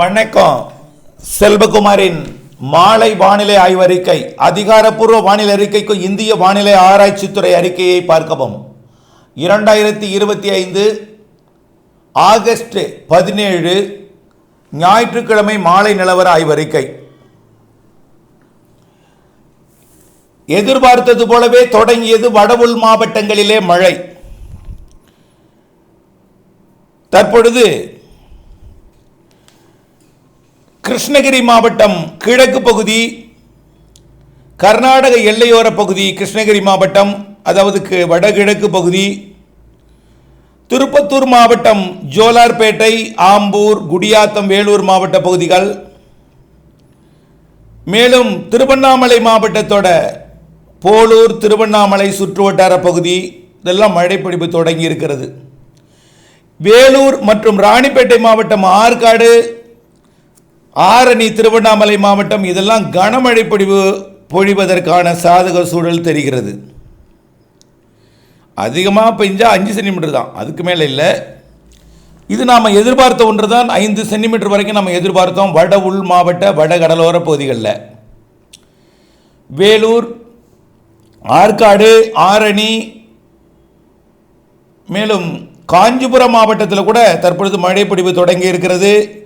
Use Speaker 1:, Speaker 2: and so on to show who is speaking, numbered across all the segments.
Speaker 1: வணக்கம். செல்வகுமாரின் மாலை வானிலை ஆய்வறிக்கை அதிகாரப்பூர்வ வானிலை அறிக்கைக்கு இந்திய வானிலை ஆராய்ச்சித்துறை அறிக்கையை பார்க்கவும். இரண்டாயிரத்தி இருபத்தி ஐந்து ஆகஸ்ட் பதினேழு ஞாயிற்றுக்கிழமை மாலை நிலவர ஆய்வறிக்கை எதிர்பார்த்தது போலவே தொடங்கியது வடவுள் மாவட்டங்களிலே மழை. தற்பொழுது கிருஷ்ணகிரி மாவட்டம் கிழக்கு பகுதி கர்நாடக எல்லையோர பகுதி கிருஷ்ணகிரி மாவட்டம் அதாவது வடகிழக்கு பகுதி திருப்பத்தூர் மாவட்டம் ஜோலார்பேட்டை ஆம்பூர் குடியாத்தம் வேலூர் மாவட்ட பகுதிகள். மேலும் திருவண்ணாமலை மாவட்டத்தோட போலூர் திருவண்ணாமலை சுற்றுவட்டார பகுதி இதெல்லாம் மழைப்பிடிப்பு தொடங்கி இருக்கிறது. வேலூர் மற்றும் ராணிப்பேட்டை மாவட்டம் ஆற்காடு ஆரணி திருவண்ணாமலை மாவட்டம் இதெல்லாம் கனமழை பொழிவு பொழிவதற்கான சாதக சூழல் தெரிகிறது. அதிகமாக பெஞ்சால் அஞ்சு சென்டிமீட்டர் தான். அதுக்கு மேலே இல்லை. இது நாம் எதிர்பார்த்த ஒன்று தான் ஐந்து சென்டிமீட்டர் வரைக்கும் நம்ம எதிர்பார்த்தோம். வட உள் மாவட்ட வட கடலோர பகுதிகளில். வேலூர் ஆற்காடு ஆரணி மேலும் காஞ்சிபுரம் மாவட்டத்தில் கூட தற்பொழுது மழை பொழிவு தொடங்கி இருக்கிறது.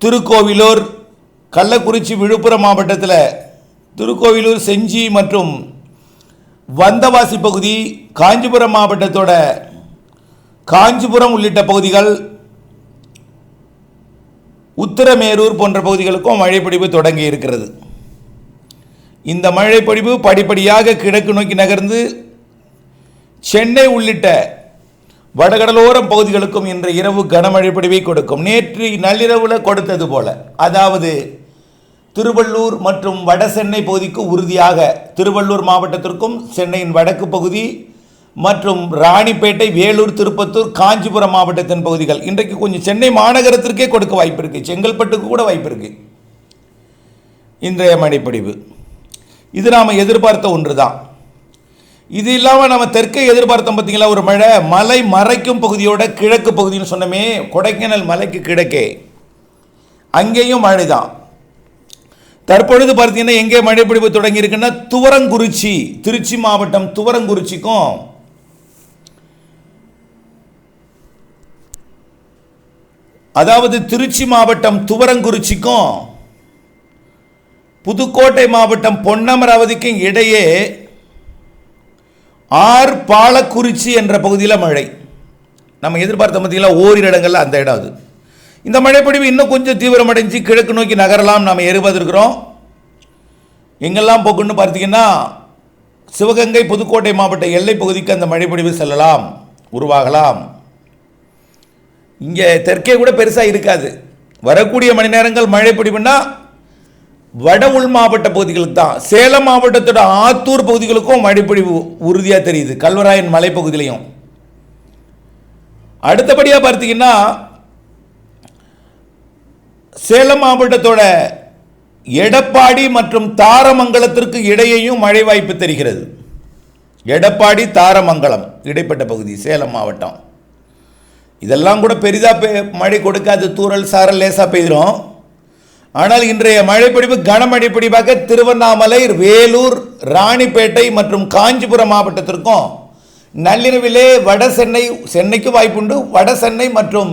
Speaker 1: திருக்கோவிலூர் கள்ளக்குறிச்சி விழுப்புரம் மாவட்டத்தில் திருக்கோவிலூர் செஞ்சி மற்றும் வந்தவாசி பகுதி காஞ்சிபுரம் மாவட்டத்தோட காஞ்சிபுரம் உள்ளிட்ட பகுதிகள் உத்தரமேரூர் போன்ற பகுதிகளுக்கும் மழைப்பொழிவு தொடங்கி இருக்கிறது. இந்த மழைப்பொழிவு படிப்படியாக கிழக்கு நோக்கி நகர்ந்து சென்னை உள்ளிட்ட வடகடலோரம் பகுதிகளுக்கும் இன்று இரவு கனமழை பொழிவை கொடுக்கும். நேற்று நள்ளிரவில் கொடுத்தது போல. அதாவது திருவள்ளூர் மற்றும் வட சென்னை பகுதிக்கு உறுதியாக திருவள்ளூர் மாவட்டத்திற்கும் சென்னையின் வடக்கு பகுதி மற்றும் ராணிப்பேட்டை வேலூர் திருப்பத்தூர் காஞ்சிபுரம் மாவட்டத்தின் பகுதிகள். இன்றைக்கு கொஞ்சம் சென்னை மாநகரத்திற்கே கொடுக்க வாய்ப்பு இருக்குது செங்கல்பட்டுக்கு கூட வாய்ப்பு இருக்குது இன்றைய மழைப்பொழிவு. இது நாம் எதிர்பார்த்த ஒன்று தான் இது இல்லாமல் நம்ம தெற்கை எதிர்பார்த்தோம் பார்த்தீங்களா ஒரு மழை மலை மறைக்கும் பகுதியோட கிழக்கு பகுதின்னு சொன்னமே கொடைக்கானல் மலைக்கு கிழக்கே. அங்கேயும் மழை தான் தற்பொழுது பார்த்தீங்கன்னா எங்கே மழை பிடிப்பு தொடங்கி இருக்குன்னா துவரங்குறிச்சி திருச்சி மாவட்டம் துவரங்குறிச்சிக்கும். அதாவது திருச்சி மாவட்டம் துவரங்குறிச்சிக்கும். புதுக்கோட்டை மாவட்டம் பொன்னமராவதிக்கும் இடையே ஆர் பாலக்குறிச்சி என்ற பகுதியில் மழை. நம்ம எதிர்பார்த்த பார்த்தீங்களா ஓரிரு இடங்களில் அந்த இடம் அது. இந்த மழைப்பொழிவு இன்னும் கொஞ்சம் தீவிரமடைஞ்சு கிழக்கு நோக்கி நகரலாம் நாம் எதிர்பார்த்துருக்கிறோம். எங்கெல்லாம் போக்குன்னு பார்த்தீங்கன்னா சிவகங்கை புதுக்கோட்டை மாவட்ட எல்லை பகுதிக்கு அந்த மழைப்பொழிவு செல்லலாம் உருவாகலாம். இங்கே தெற்கே கூட பெருசாக இருக்காது. வரக்கூடிய மணி நேரங்கள் மழை வட உள் மாவட்ட பகுதிகளுக்கு தான். சேலம் மாவட்டத்தோட ஆத்தூர் பகுதிகளுக்கும் மழைப்பொழிவு உறுதியாக தெரியுது. கல்வராயன் மலைப்பகுதியிலையும். அடுத்தபடியாக பார்த்தீங்கன்னா சேலம் மாவட்டத்தோட எடப்பாடி மற்றும் தாரமங்கலத்திற்கு இடையேயும் மழை வாய்ப்பு தெரிகிறது. எடப்பாடி தாரமங்கலம் இடைப்பட்ட பகுதி சேலம் மாவட்டம். இதெல்லாம் கூட பெரிதாக மழை கொடுக்காது. தூறல் சாரல் லேசாக பெய்திரும். ஆனால் இன்றைய மழைப்பிடிப்பு கனமழை பிடிப்பாக திருவண்ணாமலை வேலூர் ராணிப்பேட்டை மற்றும் காஞ்சிபுரம் மாவட்டத்திற்கும் நள்ளிரவிலே வட சென்னை சென்னைக்கு வாய்ப்புண்டு. வட சென்னை மற்றும்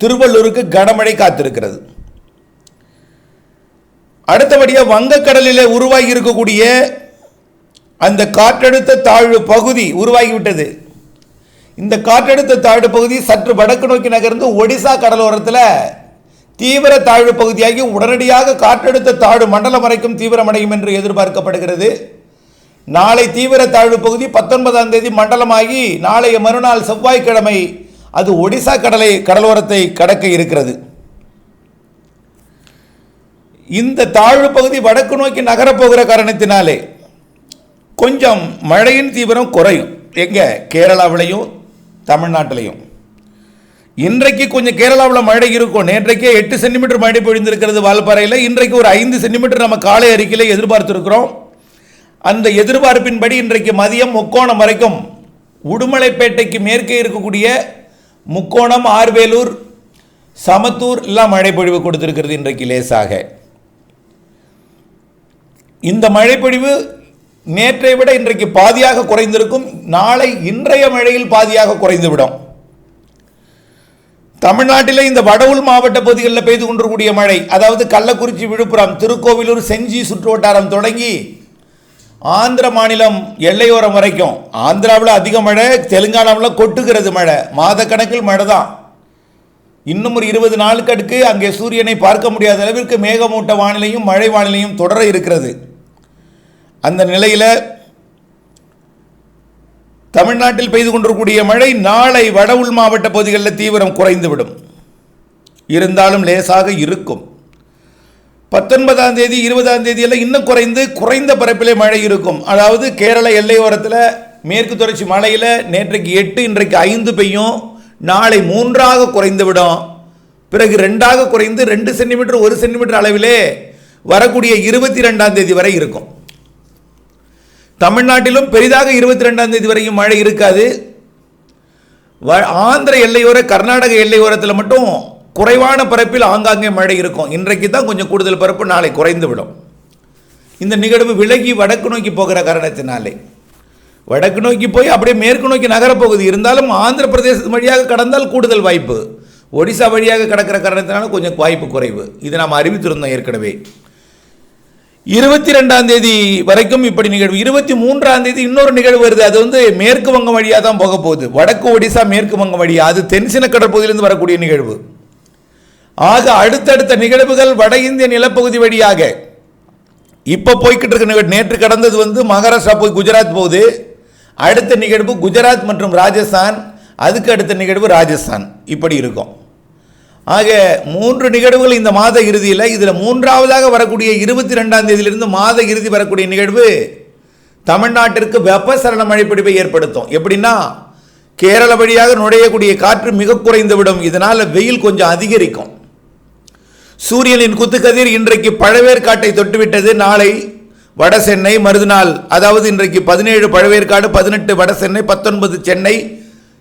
Speaker 1: திருவள்ளூருக்கு கனமழை காத்திருக்கிறது. அடுத்தபடியாக வங்கக்கடலிலே உருவாகி இருக்கக்கூடிய அந்த காற்றழுத்த தாழ்வு பகுதி உருவாகிவிட்டது. இந்த காற்றழுத்த தாழ்வு பகுதி சற்று வடக்கு நோக்கி நகர்ந்து ஒடிசா கடலோரத்தில் தீவிர தாழ்வு பகுதியாகி உடனடியாக காற்றழுத்த தாழ்வு மண்டலம் வரைக்கும் தீவிரமடையும் என்று எதிர்பார்க்கப்படுகிறது. நாளை தீவிர தாழ்வு பகுதி பத்தொன்பதாம் தேதி மண்டலமாகி நாளைய மறுநாள் செவ்வாய்க்கிழமை அது ஒடிசா கடலை கடலோரத்தை கடக்க இருக்கிறது. இந்த தாழ்வு பகுதி வடக்கு நோக்கி நகரப்போகிற காரணத்தினாலே கொஞ்சம் மழையின் தீவிரம் குறையும். எங்கே கேரளாவிலையும் தமிழ்நாட்டிலையும். இன்றைக்கு கொஞ்சம் கேரளாவில் மழை இருக்கும். நேற்றைக்கே எட்டு சென்டிமீட்டர் மழை பொழிந்திருக்கிறது வால்பாறையில். இன்றைக்கு ஒரு ஐந்து சென்டிமீட்டர் நம்ம காலை அறிக்கையில் எதிர்பார்த்திருக்கிறோம். அந்த எதிர்பார்ப்பின்படி இன்றைக்கு மதியம் முக்கோணம் வரைக்கும் உடுமலைப்பேட்டைக்கு மேற்கே இருக்கக்கூடிய முக்கோணம் ஆர்வேலூர் சமத்தூர் எல்லாம் மழை பொழிவு கொடுத்திருக்கிறது இன்றைக்கு லேசாக. இந்த மழைப்பொழிவு நேற்றை விட இன்றைக்கு பாதியாக குறைந்திருக்கும். நாளை இன்றைய மழையில் பாதியாக குறைந்துவிடும். தமிழ்நாட்டில் இந்த வடவுள் மாவட்ட பகுதிகளில் பெய்து கொண்டிருக்கூடிய மழை அதாவது கள்ளக்குறிச்சி விழுப்புரம் திருக்கோவிலூர் செஞ்சி சுற்றுவட்டாரம் தொடங்கி ஆந்திர மாநிலம் எல்லையோரம் வரைக்கும். ஆந்திராவில் அதிக மழை தெலுங்கானாவில் கொட்டுகிறது மழை. மாதக்கணக்கில் மழை தான் இன்னும் ஒரு இருபது நாளுக்கு அடுக்கு அங்கே சூரியனை பார்க்க முடியாத அளவிற்கு மேகமூட்ட வானிலையும் மழை வானிலையும் தொடர இருக்கிறது. அந்த நிலையில் தமிழ்நாட்டில் பெய்து கொண்டிருக்கக்கூடிய மழை நாளை வட உள் மாவட்ட பகுதிகளில் தீவிரம் குறைந்துவிடும். இருந்தாலும் லேசாக இருக்கும். பத்தொன்பதாம் தேதி இருபதாம் தேதியெல்லாம் இன்னும் குறைந்து குறைந்த பரப்பிலே மழை இருக்கும். அதாவது கேரள எல்லையோரத்தில் மேற்கு தொடர்ச்சி மலையில் நேற்றைக்கு எட்டு இன்றைக்கு ஐந்து பெய்யும். நாளை மூன்றாக குறைந்துவிடும். பிறகு ரெண்டாக குறைந்து ரெண்டு சென்டிமீட்டர் ஒரு சென்டிமீட்டர் அளவிலே வரக்கூடிய இருபத்தி ரெண்டாம் தேதி வரை இருக்கும். தமிழ்நாட்டிலும் பெரிதாக இருபத்தி ரெண்டாம் தேதி வரையும் மழை இருக்காது. வ- ஆந்திர எல்லையோர கர்நாடக எல்லையோரத்தில் மட்டும் குறைவான பரப்பில் ஆங்காங்கே மழை இருக்கும். இன்றைக்கு தான் கொஞ்சம் கூடுதல் பரப்பு நாளை குறைந்து விடும் இந்த நிகழ்வு விலகி வடக்கு நோக்கி போகிற காரணத்தினாலே. வடக்கு நோக்கி போய் அப்படியே மேற்கு நோக்கி நகரப்போகுது இருந்தாலும் ஆந்திர பிரதேசத்து வழியாக கடந்தால் கூடுதல் வாய்ப்பு. ஒடிசா வழியாக கடக்கிற காரணத்தினால கொஞ்சம் வாய்ப்பு குறைவு. இது நாம் அறிவித்திருந்தோம் ஏற்கனவே. இருபத்தி ரெண்டாம் தேதி வரைக்கும் இப்படி நிகழ்வு. இருபத்தி மூன்றாம் தேதி இன்னொரு நிகழ்வு வருது. அது வந்து மேற்கு வங்கம் வழியாக தான் போக போகுது. வடக்கு ஒடிசா மேற்கு வங்கம் வழியாக அது தென்சின கடற்பகுதியிலிருந்து வரக்கூடிய நிகழ்வு. ஆக அடுத்தடுத்த நிகழ்வுகள் வட இந்திய நிலப்பகுதி வழியாக. இப்போ போய்கிட்டு இருக்க நிகழ்வு. நேற்று கடந்தது வந்து மகாராஷ்டிரா போய் குஜராத் போகுது. அடுத்த நிகழ்வு குஜராத் மற்றும் ராஜஸ்தான். அதுக்கு அடுத்த நிகழ்வு ராஜஸ்தான். இப்படி இருக்கும். ஆக மூன்று நிகழ்வுகள் இந்த மாத இறுதியில் இதில் மூன்றாவதாக வரக்கூடிய இருபத்தி ரெண்டாம் தேதியிலிருந்து மாத இறுதி வரக்கூடிய நிகழ்வு தமிழ்நாட்டிற்கு வெப்பசலன மழைப்பிடிப்பை ஏற்படுத்தும். எப்படின்னா கேரள வழியாக நுழையக்கூடிய காற்று மிக குறைந்துவிடும். இதனால் வெயில் கொஞ்சம் அதிகரிக்கும். சூரியனின் குத்துக்கதிர் இன்றைக்கு பழவேற்காட்டை தொட்டுவிட்டது. நாளை வட சென்னை மறுநாள் அதாவது இன்றைக்கு பதினேழு பழவேற்காடு பதினெட்டு வட சென்னை பத்தொன்பது சென்னை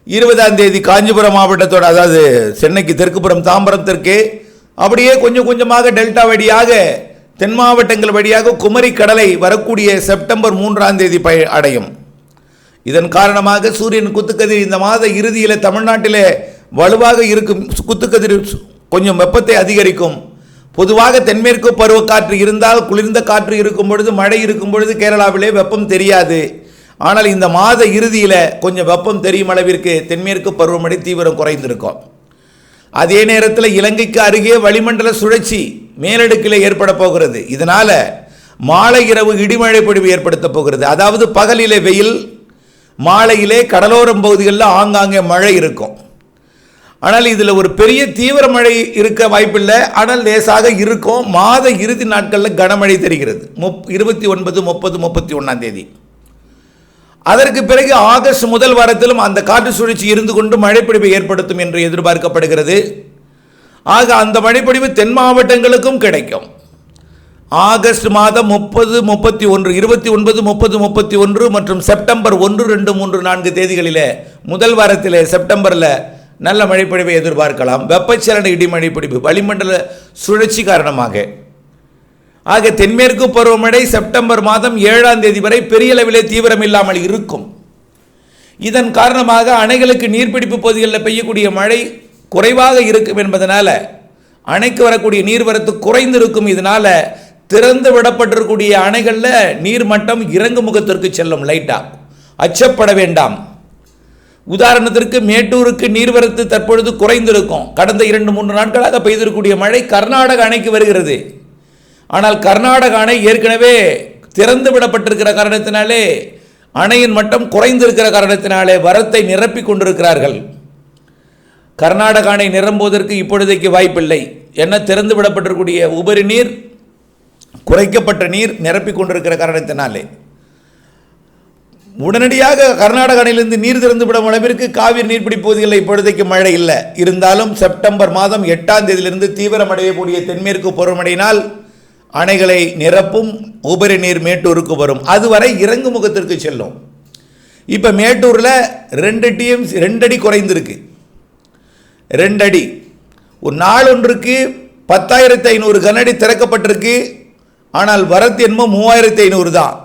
Speaker 1: இருபதாம் தேதி காஞ்சிபுரம் மாவட்டத்தோட அதாவது சென்னைக்கு தெற்குப்புறம் தாம்பரம் தெற்கே அப்படியே கொஞ்சம் கொஞ்சமாக டெல்டா வழியாக தென் மாவட்டங்கள் வழியாக குமரி கடலை வரக்கூடிய செப்டம்பர் மூன்றாம் தேதி பய அடையும். இதன் காரணமாக சூரியன் குத்துக்கதிர் இந்த மாத இறுதியில் தமிழ்நாட்டிலே வலுவாக இருக்கும் குத்துக்கதிர் கொஞ்சம் வெப்பத்தை அதிகரிக்கும். பொதுவாக தென்மேற்கு பருவக்காற்று இருந்தால் குளிர்ந்த காற்று இருக்கும் பொழுது மழை இருக்கும் பொழுது கேரளாவிலே வெப்பம் தெரியாது. ஆனால் இந்த மாத இறுதியில் கொஞ்சம் வெப்பம் தெரியும் அளவிற்கு தென்மேற்கு பருவமழை தீவிரம் குறைந்திருக்கும். அதே நேரத்தில் இலங்கைக்கு அருகே வளிமண்டல சுழற்சி மேலடுக்கில் ஏற்பட போகிறது. இதனால் மாலை இரவு இடிமழை பொழிவு ஏற்படுத்த போகிறது. அதாவது பகலிலே வெயில் மாலையிலே கடலோரம் பகுதிகளில் ஆங்காங்கே மழை இருக்கும். ஆனால் இதில் ஒரு பெரிய தீவிர மழை இருக்க வாய்ப்பில்லை. ஆனால் லேசாக இருக்கும். மாத இறுதி நாட்களில் கனமழை தெரிகிறது. முப் இருபத்தி ஒன்பது முப்பது முப்பத்தி ஒன்றாம் தேதி. அதற்கு பிறகு ஆகஸ்ட் முதல் வாரத்திலும் அந்த காற்று சுழற்சி இருந்து கொண்டு மழைப்பிடிவை ஏற்படுத்தும் என்று எதிர்பார்க்கப்படுகிறது. ஆக அந்த மழைப்பிடிவு தென் மாவட்டங்களுக்கும் கிடைக்கும். ஆகஸ்ட் மாதம் முப்பது முப்பத்தி ஒன்று இருபத்தி ஒன்பது முப்பது முப்பத்தி ஒன்று மற்றும் செப்டம்பர் ஒன்று ரெண்டு மூன்று நான்கு தேதிகளிலே முதல் வாரத்திலே செப்டம்பரில் நல்ல மழைப்பொழிவை எதிர்பார்க்கலாம். வெப்பச்சலன இடி பொழிவு வளிமண்டல சுழற்சி காரணமாக. ஆக தென்மேற்கு பருவமழை செப்டம்பர் மாதம் ஏழாம் தேதி வரை பெரிய அளவிலே தீவிரம் இல்லாமல் இருக்கும். இதன் காரணமாக அணைகளுக்கு நீர்பிடிப்பு பகுதிகளில் பெய்யக்கூடிய மழை குறைவாக இருக்கும் என்பதனால அணைக்கு வரக்கூடிய நீர்வரத்து குறைந்திருக்கும் இதனால திறந்து விடப்பட்டிருக்கூடிய அணைகளில் நீர்மட்டம் இறங்கு முகத்திற்கு செல்லும் லைட்டாக அச்சப்பட வேண்டாம். உதாரணத்திற்கு மேட்டூருக்கு நீர்வரத்து தற்பொழுது குறைந்திருக்கும். கடந்த இரண்டு மூன்று நாட்களாக பெய்திருக்கக்கூடிய மழை கர்நாடக அணைக்கு வருகிறது. ஆனால் கர்நாடக அணை ஏற்கனவே திறந்து விடப்பட்டிருக்கிற காரணத்தினாலே அணையின் மட்டம் குறைந்திருக்கிற காரணத்தினாலே வரத்தை நிரப்பிக் கொண்டிருக்கிறார்கள். கர்நாடக அணை நிரம்புவதற்கு இப்பொழுதைக்கு வாய்ப்பில்லை. என்ன திறந்து விடப்பட்டிருக்கக்கூடிய உபரி நீர் குறைக்கப்பட்ட நீர் நிரப்பி கொண்டிருக்கிற காரணத்தினாலே. உடனடியாக கர்நாடக அணையிலிருந்து நீர் திறந்து விடும் அளவிற்கு காவிரி நீர்பிடிப்பு பகுதிகளில் இப்பொழுதைக்கு மழை இல்லை. இருந்தாலும் செப்டம்பர் மாதம் எட்டாம் தேதியிலிருந்து தீவிரமடையக்கூடிய தென்மேற்கு பருவமழையினால் அணைகளை நிரப்பும் உபரி நீர் மேட்டூருக்கு வரும். அதுவரை இறங்கு முகத்திற்கு செல்லும். இப்போ மேட்டூரில் ரெண்டு டிஎம்சி ரெண்டு அடி குறைந்திருக்கு. ரெண்டு அடி. ஒரு நாளொன்றுக்கு பத்தாயிரத்தி ஐநூறு கனடி திறக்கப்பட்டிருக்கு. ஆனால் வரத்து என்னமோ மூவாயிரத்து ஐநூறு தான்.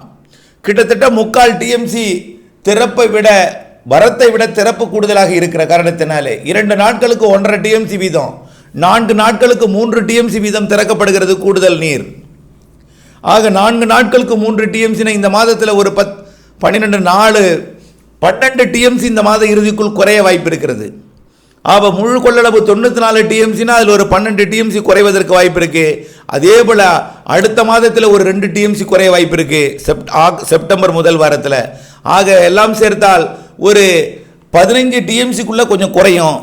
Speaker 1: கிட்டத்தட்ட முக்கால் டிஎம்சி திறப்பை விட வரத்தை விட திறப்பு கூடுதலாக இருக்கிற காரணத்தினாலே இரண்டு நாட்களுக்கு ஒன்றரை டிஎம்சி வீதம். நான்கு நாட்களுக்கு மூன்று டிஎம்சி வீதம் திறக்கப்படுகிறது கூடுதல் நீர். ஆக நான்கு நாட்களுக்கு மூன்று டிஎம்சினா இந்த மாதத்தில் ஒரு பத் பன்னிரெண்டு நாலு பன்னெண்டு டிஎம்சி இந்த மாத இறுதிக்குள் குறைய வாய்ப்பு இருக்கிறது. ஆக முழு கொள்ளளவு தொண்ணூற்றி நாலு டிஎம்சினா அதில் ஒரு பன்னெண்டு டிஎம்சி குறைவதற்கு வாய்ப்பு இருக்குது அதே போல் அடுத்த மாதத்தில் ஒரு ரெண்டு டிஎம்சி குறைய வாய்ப்பு இருக்குது செப்ட் ஆக் செப்டம்பர் முதல் வாரத்தில். ஆக எல்லாம் சேர்த்தால் ஒரு பதினைஞ்சு டிஎம்சிக்குள்ளே கொஞ்சம் குறையும்.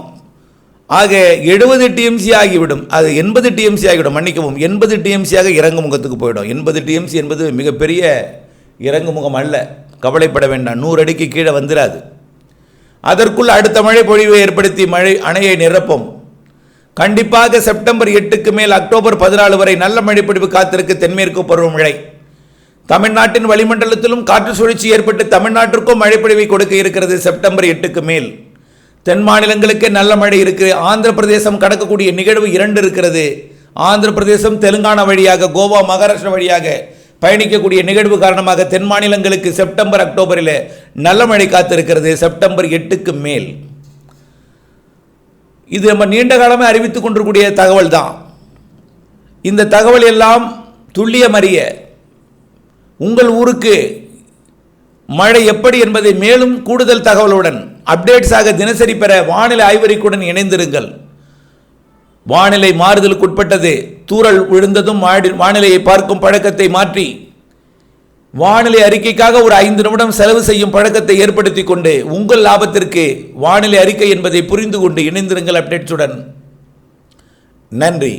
Speaker 1: ஆக எழுபது டிஎம்சி ஆகிவிடும். அது எண்பது டிஎம்சி ஆகிவிடும். மன்னிக்கவும் எண்பது டிஎம்சியாக இறங்கு முகத்துக்கு போயிடும். எண்பது டிஎம்சி என்பது மிகப்பெரிய இறங்கு முகம் அல்ல. கவலைப்பட வேண்டாம். நூறு அடிக்கு கீழே வந்துடாது அதற்குள் அடுத்த மழை பொழிவை ஏற்படுத்தி மழை அணையை நிரப்பும். கண்டிப்பாக செப்டம்பர் எட்டுக்கு மேல் அக்டோபர் பதினாலு வரை நல்ல மழைப்பொழிவு காத்திருக்கு தென்மேற்கு பருவமழை தமிழ்நாட்டின் வளிமண்டலத்திலும் காற்று சுழற்சி ஏற்பட்டு தமிழ்நாட்டிற்கும் மழைப்பொழிவை கொடுக்க இருக்கிறது செப்டம்பர் எட்டுக்கு மேல். தென் மாநிலங்களுக்கே நல்ல மழை இருக்குது ஆந்திர பிரதேசம் கடக்கக்கூடிய நிகழ்வு இரண்டு இருக்கிறது. ஆந்திர பிரதேசம் தெலுங்கானா வழியாக கோவா மகாராஷ்டிரா வழியாக பயணிக்கக்கூடிய நிகழ்வு காரணமாக தென் மாநிலங்களுக்கு செப்டம்பர் அக்டோபரில் நல்ல மழை காத்திருக்கிறது. செப்டம்பர் எட்டுக்கு மேல். இது நம்ம நீண்ட காலமே அறிவித்துக் கொண்டிருக்கூடிய தகவல் தான். இந்த தகவல் எல்லாம் துல்லியம் அறிய உங்கள் ஊருக்கு மழை எப்படி என்பதை மேலும் கூடுதல் தகவலுடன் அப்டேட்ஸாக தினசரி பெற வானிலை ஆய்வறிக்குடன் இணைந்திருங்கள். வானிலை மாறுதலுக்குட்பட்டது தூரல் தூறல் விழுந்ததும் வானிலையை பார்க்கும் பழக்கத்தை மாற்றி வானிலை அறிக்கைக்காக ஒரு ஐந்து நிமிடம் செலவு செய்யும் பழக்கத்தை ஏற்படுத்தி கொண்டு உங்கள் லாபத்திற்கு வானிலை அறிக்கை என்பதை புரிந்து கொண்டு இணைந்திருங்கள் அப்டேட்ஸுடன் நன்றி.